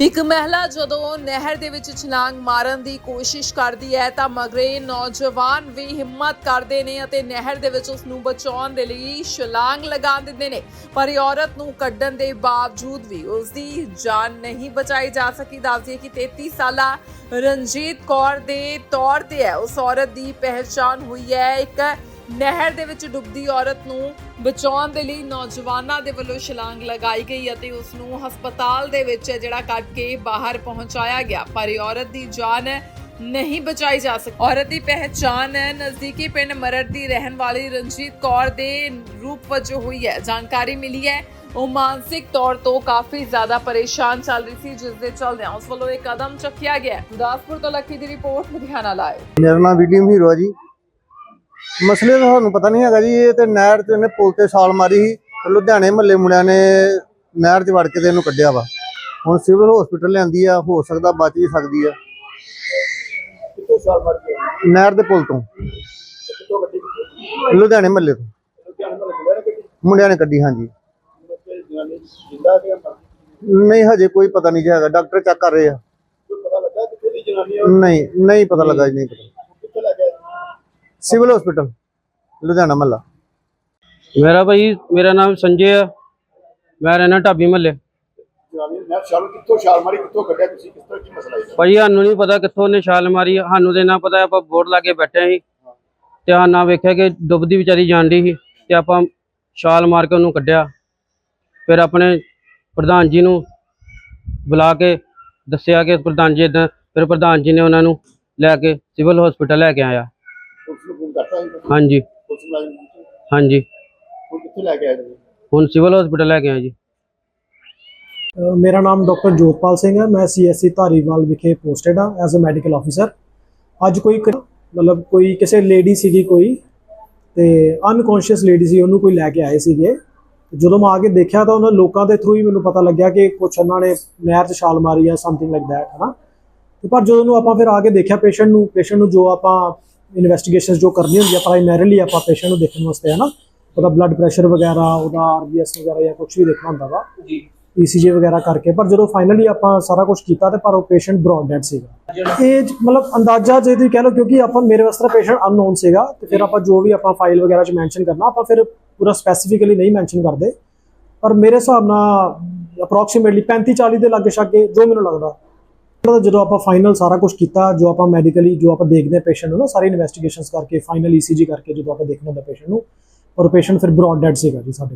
ਇੱਕ ਮਹਿਲਾ ਜਦੋਂ ਨਹਿਰ ਦੇ ਵਿੱਚ ਛਲਾਂਗ ਮਾਰਨ ਦੀ ਕੋਸ਼ਿਸ਼ ਕਰਦੀ ਹੈ ਤਾਂ ਮਗਰੇ ਨੌਜਵਾਨ ਵੀ ਹਿੰਮਤ ਕਰਦੇ ਨੇ ਅਤੇ ਨਹਿਰ ਦੇ ਵਿੱਚ ਉਸ ਨੂੰ ਬਚਾਉਣ ਦੇ ਲਈ ਛਲਾਂਗ ਲਗਾ ਦਿੰਦੇ ਨੇ। ਪਰ ਇਹ ਔਰਤ ਨੂੰ ਕੱਢਣ ਦੇ ਬਾਵਜੂਦ ਵੀ ਉਸ ਦੀ ਜਾਨ ਨਹੀਂ ਬਚਾਈ ਜਾ ਸਕੀ। ਦੱਸਦੀ ਕਿ 33 ਸਾਲਾ ਰਣਜੀਤ ਕੌਰ ਦੇ ਤੌਰ ਤੇ ਹੈ। ਉਸ ਔਰਤ ਦੀ ਪਹਿਚਾਣ ਹੋਈ ਹੈ। ਇੱਕ ਨਹਿਰ ਦੇ ਵਿੱਚ ਡੁੱਬਦੀ ਔਰਤ ਨੂੰ ਬਚਾਉਣ ਦੇ ਲਈ ਨੌਜਵਾਨਾਂ ਦੇ ਵੱਲੋਂ ਛਲਾਂਗ ਲਗਾਈ ਗਈ ਅਤੇ ਉਸ ਨੂੰ ਹਸਪਤਾਲ ਦੇ ਵਿੱਚ ਜਿਹੜਾ ਕੱਢ ਕੇ ਬਾਹਰ ਪਹੁੰਚਾਇਆ ਗਿਆ। ਪਰ ਇਹ ਔਰਤ ਦੀ ਜਾਨ ਨਹੀਂ ਬਚਾਈ ਜਾ ਸਕੀ। ਔਰਤ ਦੀ ਪਹਿਚਾਣ ਨਜ਼ਦੀਕੀ ਪਿੰਡ ਮਰੜ ਦੀ ਰਹਿਣ ਵਾਲੀ ਰਣਜੀਤ ਕੌਰ ਦੇ ਰੂਪ ਵਜੋਂ ਹੋਈ ਹੈ। ਜਾਣਕਾਰੀ ਮਿਲੀ ਹੈ, ਉਹ ਮਾਨਸਿਕ ਤੌਰ ਤੋਂ ਕਾਫੀ ਜ਼ਿਆਦਾ ਪਰੇਸ਼ਾਨ ਚੱਲ ਰਹੀ ਸੀ, ਜਿਸ ਦੇ ਚਲਦਿਆਂ ਉਸ ਵੱਲੋਂ ਇਹ ਕਦਮ ਚੁੱਕਿਆ ਗਿਆ। ਗੁਰਦਾਸਪੁਰ ਤੋਂ ਲੱਖੀ ਦੀ ਰਿਪੋਰਟ, ਲੁਧਿਆਣਾ ਲਾਏ ਮੇਰਾ ਨਾਮ ਵਿਲੀਅਮ ਹੀਰੋ ਜੀ। ਮਸਲੇ ਦਾ ਤੁਹਾਨੂੰ ਪਤਾ ਨਹੀਂ ਹੈਗਾ ਜੀ ਇਹ ਤੇ ਨਹਿਰ ਤੇ ਇਹਨੇ ਪੁਲ ਤੇ ਛਾਲ ਮਾਰੀ ਸੀ ਲੁਧਿਆਣੇ ਮਹੱਲੇ ਮੁੰਡਿਆਂ ਨੇ ਨਹਿਰ 'ਚ ਵੜ ਕੇ ਤੇ ਇਹਨੂੰ ਕੱਢਿਆ ਵਾ। ਹੁਣ ਸਿਵਲ ਹਸਪੀਟਲ ਲਿਆਂਦੀ ਆ ਹੋ ਸਕਦਾ ਬਚ ਵੀ ਸਕਦੀ ਆ। ਕਿੱਥੋਂ ਮਰ ਨਹਿਰ ਦੇ ਪੁਲ ਤੋਂ। ਕਿੱਥੋਂ ਲੁਧਿਆਣੇ ਮਹੱਲੇ ਤੋਂ। ਮੁੰਡਿਆਂ ਨੇ ਕੱਢੀ ਹਾਂਜੀ। ਨਹੀਂ ਹਜੇ ਕੋਈ ਪਤਾ ਨਹੀਂ ਜੀ ਹੈਗਾ ਡਾਕਟਰ ਚੈੱਕ ਕਰ ਰਹੇ ਆ? ਨਹੀਂ ਨਹੀਂ ਪਤਾ ਲੱਗਾ ਜੀ ਨਹੀਂ ਪਤਾ। ਸਿਵਲ ਹਸਪੀਟਲ ਲੁਧਿਆਣਾ ਮਹੱਲਾ। ਮੇਰਾ ਭਾਈ ਮੇਰਾ ਨਾਮ ਸੰਜੇ ਆ। ਮੈਂ ਰਹਿਣਾ ਢਾਬੀ ਮਹੱਲੇ। ਜਨਾਨੀ ਨੇ ਛਾਲ ਕਿੱਥੋਂ ਛਾਲ ਮਾਰੀ ਕਿੱਥੋਂ ਕੱਢਿਆ ਤੁਸੀਂ? ਕਿਸ ਤਰ੍ਹਾਂ ਕੀ ਮਸਲਾ ਹੈ ਭਾਈ ਸਾਨੂੰ ਨਹੀਂ ਪਤਾ ਕਿੱਥੋਂ ਉਹਨੇ ਛਾਲ ਮਾਰੀ ਸਾਨੂੰ ਤੇ ਨਾ ਪਤਾ ਆਪਾਂ ਬੋਰਡ ਲਾ ਕੇ ਬੈਠੇ ਸੀ। ਤੇ ਆ ਨਾ ਵੇਖਿਆ ਕਿ ਡੁੱਬਦੀ ਵਿਚਾਰੀ ਜਾਂਦੀ ਸੀ ਤੇ ਆਪਾਂ ਛਾਲ ਮਾਰ ਕੇ ਉਹਨੂੰ ਕੱਢਿਆ। ਫਿਰ ਆਪਣੇ ਪ੍ਰਧਾਨ ਜੀ ਨੂੰ ਬੁਲਾ ਕੇ ਦੱਸਿਆ ਕਿ ਪ੍ਰਧਾਨ ਜੀ ਇਦਾਂ ਫਿਰ ਪ੍ਰਧਾਨ ਜੀ ਨੇ ਉਹਨਾਂ ਨੂੰ ਲੈ ਕੇ ਸਿਵਲ ਹਸਪੀਟਲ ਲੈ ਕੇ ਆਇਆ। ਹਾਂਜੀ। ਪੁਲਿਸ ਮੁਲਾਜ਼ਮ ਨੂੰ? ਹਾਂਜੀ। ਹੁਣ ਕਿੱਥੇ ਲੈ ਕੇ ਆਏ ਤੁਸੀਂ? ਹੁਣ ਸਿਵਲ ਹਸਪੀਟਲ ਲੈ ਕੇ ਆਏ ਜੀ। ਅ, ਮੇਰਾ ਨਾਮ ਡਾਕਟਰ ਜੋਤਪਾਲ ਸਿੰਘ ਹੈ। ਮੈਂ ਸੀਐਸਸੀ ਧਾਰੀਵਾਲ ਵਿਖੇ ਪੋਸਟਡ ਹਾਂ ਐਜ਼ ਅ ਮੈਡੀਕਲ ਆਫੀਸਰ। ਅੱਜ ਕੋਈ ਕ- ਮਤਲਬ ਕੋਈ ਕਿਸੇ ਲੇਡੀ ਸੀਗੀ ਕੋਈ ਤੇ ਅਨਕੌਂਸ਼ੀਅਸ ਲੇਡੀ ਸੀ ਉਹਨੂੰ ਕੋਈ ਲੈ ਕੇ ਆਏ ਸੀਗੇ। ਜਦੋਂ ਮੈਂ ਆ ਕੇ ਦੇਖਿਆ ਤਾਂ ਉਹਨਾਂ ਲੋਕਾਂ ਦੇ ਥਰੂ ਹੀ ਮੈਨੂੰ ਪਤਾ ਲੱਗਿਆ ਕਿ ਕੁਛ ਉਹਨਾਂ ਨੇ ਨਹਿਰ 'ਚ ਛਾਲ ਮਾਰੀ ਹੈ ਸਮਥਿੰਗ ਲਾਈਕ ਦੈਟ ਹਨਾ। ਤੇ ਪਰ ਜਦੋਂ ਨੂੰ ਆਪਾਂ ਫਿਰ ਆ ਕੇ ਦੇਖਿਆ ਪੇਸ਼ੈਂਟ ਨੂੰ ਪੇਸ਼ੈਂਟ ਨੂੰ ਜੋ ਆਪਾਂ ਇਨਵੈਸਟੀਗੇਸ਼ਨਸ ਜੋ ਕਰਨੀ ਹੁੰਦੀ ਆ ਪ੍ਰਾਇਮਰੀਲੀ ਆਪਾਂ ਪੇਸ਼ੈਂਟ ਨੂੰ ਦੇਖਣ ਵਾਸਤੇ ਹਨਾ? ਉਹਦਾ ਬਲੱਡ ਪ੍ਰੈਸ਼ਰ ਵਗੈਰਾ ਉਹਦਾ ਆਰਬੀਐਸ ਵਗੈਰਾ ਜਾਂ ਕੁਝ ਵੀ ਦੇਖਣਾ ਹੁੰਦਾ ਵਾ। ਈਸੀਜੀ ਵਗੈਰਾ ਕਰਕੇ। ਪਰ ਜਦੋਂ ਫਾਈਨਲੀ ਆਪਾਂ ਸਾਰਾ ਕੁਝ ਕੀਤਾ ਤੇ ਪਰ ਉਹ ਪੇਸ਼ੈਂਟ ਬ੍ਰੌਡ ਡੈਡ ਸੀਗਾ। ਇਹ ਮਤਲਬ ਅੰਦਾਜ਼ਾ ਜੇ ਤੁਸੀਂ ਕਹਿ ਲਓ ਕਿਉਂਕਿ ਆਪਾਂ ਮੇਰੇ ਵਾਸਤੇ ਪੇਸ਼ੈਂਟ ਅਨਨੋਨ ਸੀਗਾ ਤੇ ਫਿਰ ਆਪਾਂ ਜੋ ਵੀ ਆਪਾਂ ਫਾਈਲ ਵਗੈਰਾ ਚ ਮੈਂਸ਼ਨ ਕਰਨਾ ਆਪਾਂ ਫਿਰ ਪੂਰਾ ਸਪੈਸੀਫਿਕਲੀ ਨਹੀਂ ਮੈਂਸ਼ਨ ਕਰਦੇ। ਪਰ ਮੇਰੇ ਹਿਸਾਬ ਨਾਲ ਅਪਰੋਕਸੀਮੇਟਲੀ 35 40 ਦੇ ਲਾਗੇ ਛਾਗੇ ਜੋ ਮੈਨੂੰ ਲੱਗਦਾ। ਜਦੋਂ ਆਪਾਂ ਫਾਈਨਲ ਸਾਰਾ ਕੁਝ ਕੀਤਾ, ਜੋ ਆਪਾਂ ਮੈਡੀਕਲੀ ਜੋ ਆਪਾਂ ਦੇਖਦੇ ਪੇਸ਼ੈਂਟ ਨੂੰ ਨਾ, ਸਾਰੀ ਇਨਵੈਸਟੀਗੇਸ਼ਨਸ ਕਰਕੇ ਫਾਈਨਲ ਈਸੀਜੀ ਕਰਕੇ ਜਦੋਂ ਆਪਾਂ ਦੇਖਣਾ ਹੁੰਦਾ ਪੇਸ਼ੈਂਟ ਨੂੰ, ਔਰ ਪੇਸ਼ੈਂਟ ਫਿਰ ਬ੍ਰੌਡ ਡੈਡ ਸੀਗਾ ਜੀ ਸਾਡੇ